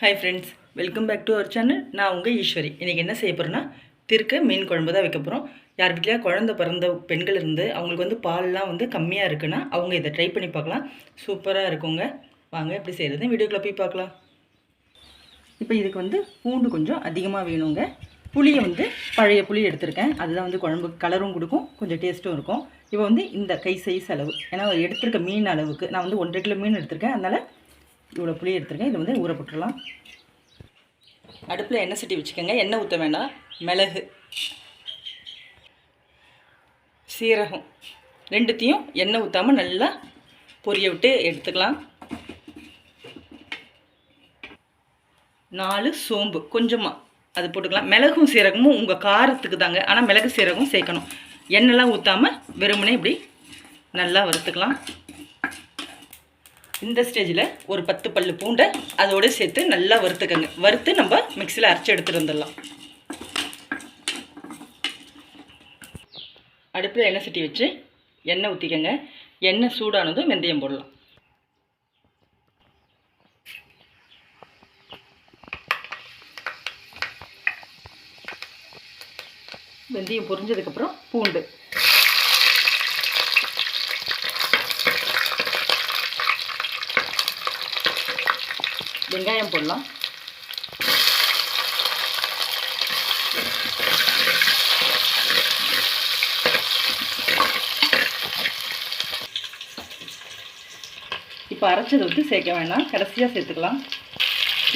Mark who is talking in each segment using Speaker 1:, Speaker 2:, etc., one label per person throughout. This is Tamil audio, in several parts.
Speaker 1: Hi friends welcome back to our channel நான் உங்கள் ஈஸ்வரி. இன்றைக்கி என்ன செய்ய போகிறேன்னா திருக்க மீன் குழம்பு தான் வைக்க போகிறோம் யார் வீட்லையா குழந்த பிறந்த பெண்கள் இருந்து அவங்களுக்கு வந்து பால்லாம் வந்து கம்மியாக இருக்குன்னா அவங்க இதை ட்ரை பண்ணி பார்க்கலாம். சூப்பராக இருக்குங்க. வாங்க எப்படி செய்கிறது வீடியோக்குள்ளே போய் பார்க்கலாம். இப்போ இதுக்கு வந்து பூண்டு கொஞ்சம் அதிகமாக வேணுங்க. புளியை வந்து பழைய புளி எடுத்திருக்கேன். அதுதான் வந்து குழம்பு கலரும் கொடுக்கும். கொஞ்சம் டேஸ்ட்டும் இருக்கும். இப்போ வந்து இந்த கை சைஸ் அளவு. ஏன்னா எடுத்திருக்க மீன் அளவுக்கு நான் வந்து ஒன்றரை கிலோ மீன் எடுத்திருக்கேன். அதனால் இவ்வளோ புளி எடுத்துருக்கேன். இதை வந்து ஊற போட்டுடலாம். அடுப்பில் எண்ணெய் சட்டி வச்சுக்கோங்க. எண்ணெய் ஊற்ற வேண்டாம். மிளகு சீரகம் ரெண்டுத்தையும் எண்ணெய் ஊற்றாமல் நல்லா பொரிய விட்டு எடுத்துக்கலாம். நாலு சோம்பு கொஞ்சமாக அது போட்டுக்கலாம். மிளகும் சீரகமும் உங்கள் காரத்துக்கு தாங்க. ஆனால் மிளகு சீரகம் சேர்க்கணும். எண்ணெய்லாம் ஊற்றாமல் வெறுமனே இப்படி நல்லா வறுத்துக்கலாம். இந்த ஸ்டேஜில் ஒரு பத்து பல்லு பூண்டை அதோடு சேர்த்து நல்லா வறுத்துக்கங்க. வறுத்து நம்ம மிக்சியில் அரைச்சி எடுத்துகிட்டு வந்துடலாம். அடுப்பில் எண்ணெய் சட்டி வச்சு எண்ணெய் ஊற்றிக்கங்க எண்ணெய் சூடானதும் வெந்தயம் போடலாம். வெந்தயம் பொரிஞ்சதுக்கப்புறம் பூண்டு. வெங்காயம் போடலாம். இப்போ அரைச்சதை வந்து சேர்க்க வேணாம். கடைசியாக சேர்த்துக்கலாம்.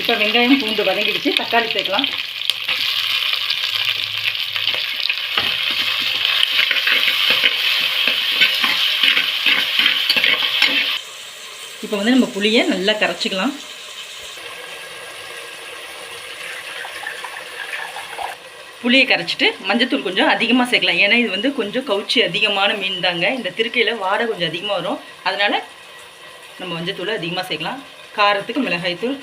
Speaker 1: இப்போ வெங்காயம் பூண்டு வதங்கிடுச்சு. தக்காளி சேர்க்கலாம். இப்போ வந்து நம்ம புளியை நல்லா கரைச்சிக்கலாம். புளியை கரைச்சிட்டு மஞ்சத்தூள் கொஞ்சம் அதிகமாக சேர்க்கலாம். ஏன்னா இது வந்து கொஞ்சம் கவுச்சி அதிகமான மீன் தாங்க. இந்த திருக்கையில் வாடை கொஞ்சம் அதிகமாக வரும். அதனால் நம்ம மஞ்சத்தூளை அதிகமாக சேர்க்கலாம். காரத்துக்கு மிளகாய்த்தூள்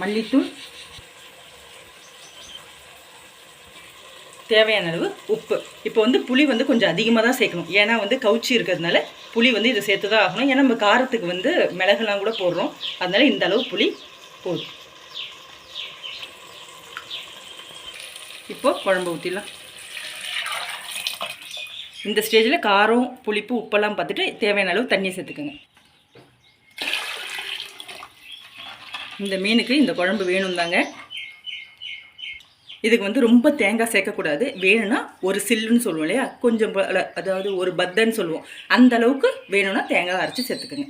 Speaker 1: மல்லித்தூள் தேவையான அளவு உப்பு. இப்போ வந்து புளி வந்து கொஞ்சம் அதிகமாக தான் சேர்க்கணும். ஏன்னா வந்து கவுச்சி இருக்கிறதுனால புளி வந்து இதை சேர்த்து தான் ஆகணும். ஏன்னா நம்ம காரத்துக்கு வந்து மிளகுலாம் கூட போடுறோம். அதனால் இந்த அளவு புளி போதும். இப்போ குழம்பு ஊற்றிடலாம் இந்த ஸ்டேஜில் காரம் புளிப்பு உப்பெல்லாம் பார்த்துட்டு தேவையான அளவு தண்ணியை சேர்த்துக்கோங்க. இந்த மீனுக்கு இந்த குழம்பு வேணும் தாங்க இதுக்கு வந்து ரொம்ப தேங்காய் சேர்க்கக்கூடாது. வேணும்னா ஒரு சில்லுன்னு சொல்லுவோம் இல்லையா? கொஞ்சம் அதாவது ஒரு பத்தன்னு சொல்லுவோம். அந்த அளவுக்கு வேணும்னா தேங்காய் அரைச்சி சேர்த்துக்குங்க.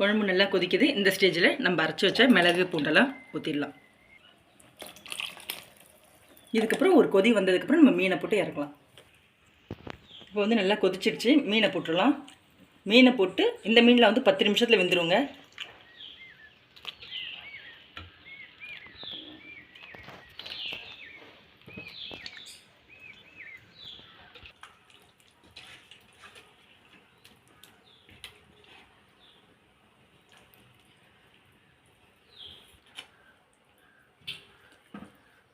Speaker 1: குழம்பு நல்லா கொதிக்குது. இந்த ஸ்டேஜில் நம்ம அரைச்சி வச்ச மிளகு பூண்டெல்லாம் ஊற்றிடலாம் இதுக்கப்புறம் ஒரு கொதி வந்ததுக்கப்புறம் நம்ம மீனை போட்டு இறக்கலாம். இப்போ வந்து நல்லா கொதிச்சிடுச்சு. மீனை போட்டுடலாம். மீனை போட்டு இந்த மீனில் வந்து பத்து நிமிஷத்தில் வெந்துருங்க.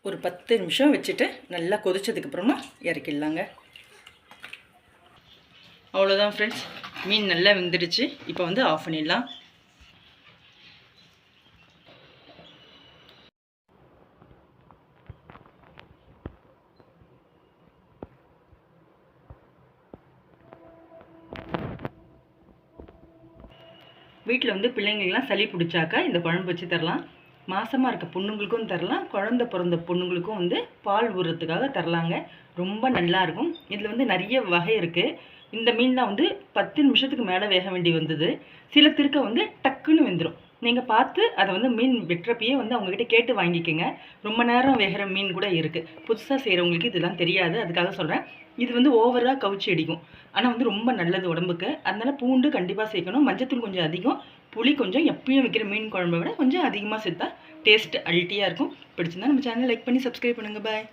Speaker 1: ஒரு பத்து நிமிஷம் வச்சுட்டு நல்லா கொதித்ததுக்கப்புறமா இறக்கிடலாங்க. அவ்வளோதான் ஃப்ரெண்ட்ஸ் மீன் நல்லா வெந்துடுச்சு. இப்போ வந்து ஆஃப் பண்ணிடலாம். வீட்டில் வந்து பிள்ளைங்களுக்கெல்லாம் சளி பிடிச்சாக்கா இந்த குழம்பு வச்சு தரலாம். மாசமாக இருக்க பொண்ணுங்களுக்கும் தரலாம். குழந்த பிறந்த பொண்ணுங்களுக்கும் வந்து பால் ஊறுறதுக்காக தரலாங்க. ரொம்ப நல்லாயிருக்கும் இதில் வந்து நிறைய வகை இருக்குது இந்த மீன் தான் வந்து பத்து நிமிஷத்துக்கு மேலே வேக வேண்டி வந்தது. சில திருக்க வந்து டக்குன்னு வெந்துடும் நீங்கள் பார்த்து அதை வந்து மீன் வெட்டுறப்பயே வந்து அவங்கக்கிட்ட கேட்டு வாங்கிக்கோங்க. ரொம்ப நேரம் வேகிற மீன் கூட இருக்குது புதுசாக செய்கிறவங்களுக்கு இதெல்லாம் தெரியாது. அதுக்காக சொல்கிறேன் இது வந்து ஓவராக கவுச்சி அடிக்கும். ஆனால் வந்து ரொம்ப நல்லது உடம்புக்கு. அதனால் பூண்டு கண்டிப்பாக சேர்க்கணும். மஞ்சத்தூள் கொஞ்சம் அதிகம். புளி கொஞ்சம் எப்பயும் வைக்கிற மீன் குழம்பை விட கொஞ்சம் அதிகமாக சேர்த்தா டேஸ்ட் அல்ட்டியாக இருக்கும். பிடிச்சிருந்தா நம்ம சேனல் லைக் பண்ணி சப்ஸ்கிரைப் பண்ணுங்கள் பாய்